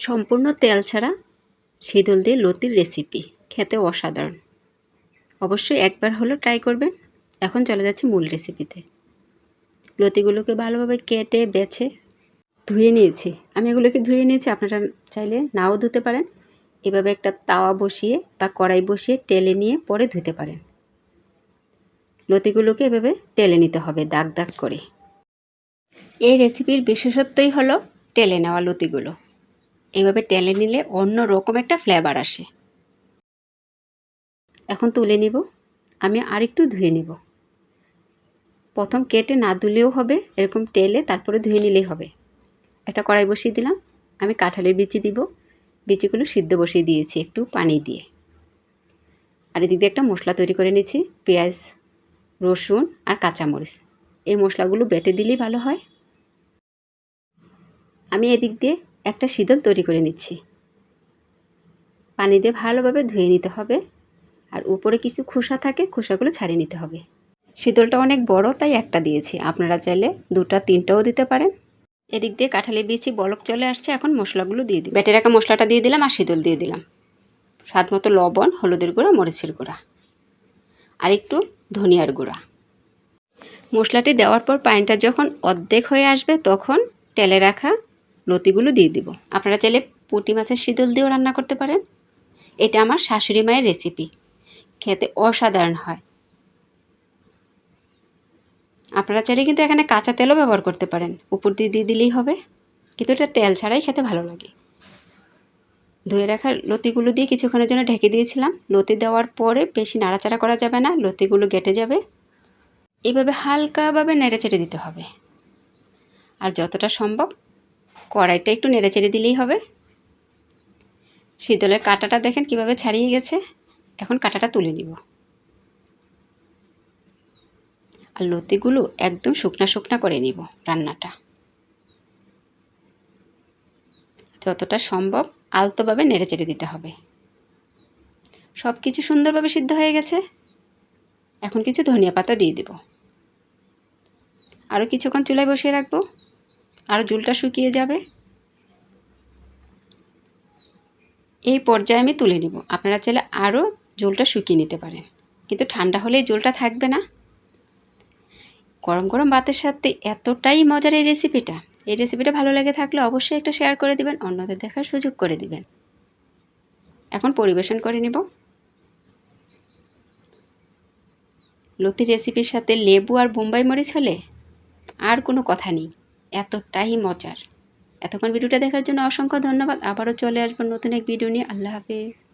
সম্পূর্ণ তেল ছাড়া শীতল দিয়ে লতির রেসিপি খেতে অসাধারণ। অবশ্যই একবার হলো ট্রাই করবেন। এখন চলে যাচ্ছে মূল রেসিপিতে লতিগুলোকে ভালোভাবে কেটে, বেছে ধুয়ে নিয়েছি। আমি এগুলোকে ধুয়ে নিয়েছি, আপনারা চাইলে নাও ধুতে পারেন। এভাবে একটা তাওয়া বসিয়ে বা কড়াই বসিয়ে টেলে নিয়ে পরে ধুতে পারেন। লতিগুলোকে এভাবে টেলে নিতে হবে, দাগ দাগ করে। এই রেসিপির বিশেষত্বই হলো টেলে নেওয়া লতিগুলো। এভাবে টেলে নিলে অন্য রকম একটা ফ্লেভার আসে। এখন তুলে নিব। আমি আরেকটু ধুয়ে নিব। প্রথম কেটে না ধুলেও হবে, এরকম টেলে তারপরে ধুয়ে নিলেই হবে। একটা কড়াই বসিয়ে দিলাম। আমি কাঁঠালের বিচি দিব। বিচিগুলো সিদ্ধ বসিয়ে দিয়েছি একটু পানি দিয়ে। আর এদিক দিয়ে একটা মশলা তৈরি করে নিয়েছি, পেঁয়াজ, রসুন আর কাঁচামরিচ। এই মশলাগুলো বেটে দিলেই ভালো হয়। আমি এদিক দিয়ে একটা শীতল তৈরি করে নিচ্ছি। পানি দিয়ে ভালোভাবে ধুয়ে নিতে হবে আর উপরে কিছু খোসা থাকে, খোসাগুলো ছাড়িয়ে নিতে হবে। শীতলটা অনেক বড়, তাই একটা দিয়েছি। আপনারা চাইলে দুটা, তিনটাও দিতে পারেন। এদিক দিয়ে কাঁঠালি বিচি, বলক চলে আসছে, এখন মশলাগুলো দিয়ে দিই। বেটে রাখা মশলাটা দিয়ে দিলাম আর শীতল দিয়ে দিলাম। স্বাদ মতো লবণ, হলুদের গুঁড়া, মরিচের গুঁড়া আর একটু ধনিয়ার গুঁড়া। মশলাটি দেওয়ার পর পানিটা যখন অর্ধেক হয়ে আসবে, তখন তেলে রাখা লতিগুলো দিয়ে দিব। আপনারা চাইলে পুঁটি মাছের শীতল দিয়েও রান্না করতে পারেন। এটা আমার শাশুড়ি মায়ের রেসিপি খেতে অসাধারণ হয়। আপনারা চাইলে কিন্তু এখানে কাঁচা তেলও ব্যবহার করতে পারেন। উপর দিয়ে দিয়ে দিলেই হবে। কিন্তু এটা তেল ছাড়াই খেতে ভালো লাগে। ধুয়ে রাখা লতিগুলো দিয়ে কিছুক্ষণের জন্য ঢেকে দিয়েছিলাম। লতি দেওয়ার পরে বেশি নাড়াচাড়া করা যাবে না। লতিগুলো গেটে যাবে। এইভাবে হালকাভাবে নেড়েচেড়ে দিতে হবে। আর যতটা সম্ভব কড়াইটা একটু নেড়েচেড়ে দিলেই হবে। শীতলের কাঁটাটা দেখেন কীভাবে ছাড়িয়ে গেছে। এখন কাঁটাটা তুলে নিব। আর লতিগুলো একদম শুকনা শুকনা করে নিব রান্নাটা। যতটা সম্ভব আলতোভাবে নেড়েচেড়ে দিতে হবে। সব কিছু সুন্দরভাবে সিদ্ধ হয়ে গেছে। এখন কিছু ধনিয়া পাতা দিয়ে দেব। আরও কিছুক্ষণ চুলায় বসিয়ে রাখব। আরও জুলটা শুকিয়ে যাবে? এই পর্যায়ে আমি তুলে নিব। আপনারা চাইলে আরও জলটা শুকিয়ে নিতে পারেন। কিন্তু ঠান্ডা হলে জলটা থাকবে না। গরম গরম ভাতের সাথে এতটাই মজার এই রেসিপিটা এই রেসিপিটা ভালো লেগে থাকলে অবশ্যই একটা শেয়ার করে দিবেন, অন্যদের দেখার সুযোগ করে দিবেন। এখন পরিবেশন করে নেব। লতি রেসিপির সাথে লেবু আর বোম্বাই মরিচ হলে আর কোনো কথা নেই। এতটাই মজার। এতক্ষণ ভিডিওটা দেখার জন্য অসংখ্য ধন্যবাদ। আবারও চলে আসব নতুন এক ভিডিও নিয়ে। আল্লাহ হাফিজ।